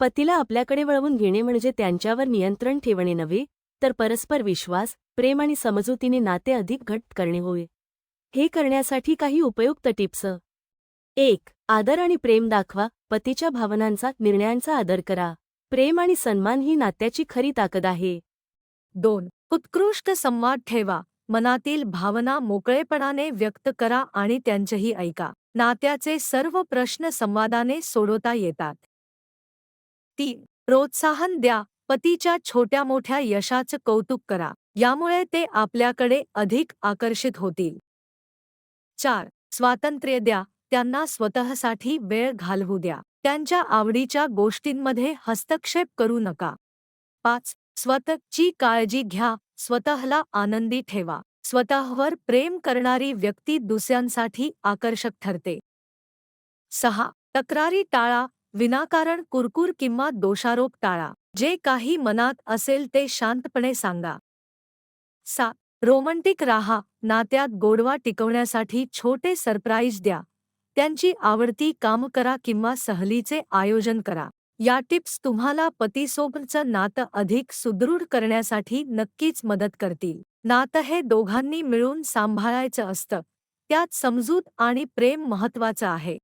पतीला आपल्याकडे वळवून घेणे म्हणजे त्यांच्यावर नियंत्रण ठेवणे नव्हे तर परस्पर विश्वास प्रेम आणि समजुतीने नाते अधिक घट्ट करणे होय. हे करण्यासाठी काही उपयुक्त टिप्स. एक आदर आणि प्रेम दाखवा पतीच्या भावनांचा निर्णयांचा आदर करा. प्रेम आणि सन्मान ही नात्याची खरी ताकद आहे. दोन उत्कृष्ट संवाद ठेवा. मनातील भावना मोकळेपणाने व्यक्त करा आणि त्यांचेही ऐका. नात्याचे सर्व प्रश्न संवादाने सोडवता येतात. ती प्रोत्साहन द्या पतीच्या छोट्या मोठ्या यशाचं कौतुक करा यामुळे ते आपल्याकडे अधिक आकर्षित होतील. चार स्वातंत्र्य द्या त्यांना स्वतःसाठी वेळ घालवू द्या त्यांच्या आवडीच्या गोष्टींमध्ये हस्तक्षेप करू नका. पाच स्वतःची काळजी घ्या स्वतःला आनंदी ठेवा स्वतःवर प्रेम करणारी व्यक्ती दुसऱ्यांसाठी आकर्षक ठरते. सहा तक्रारी टाळा विनाकारण कुरकुर किंवा दोषारोप टाळा. जे काही मनात असेल ते शांतपणे सांगा. सा. रोमंटिक राहा. नात्यात गोडवा टिकवण्यासाठी छोटे सरप्राईज द्या. त्यांची आवडती काम करा किंवा सहलीचे आयोजन करा. या टिप्स तुम्हाला पतीसोबतचं नातं अधिक सुदृढ करण्यासाठी नक्कीच मदत करतील. नातं हे दोघांनी मिळून सांभाळायचं असतं. त्यात समजूत आणि प्रेम महत्वाचं आहे.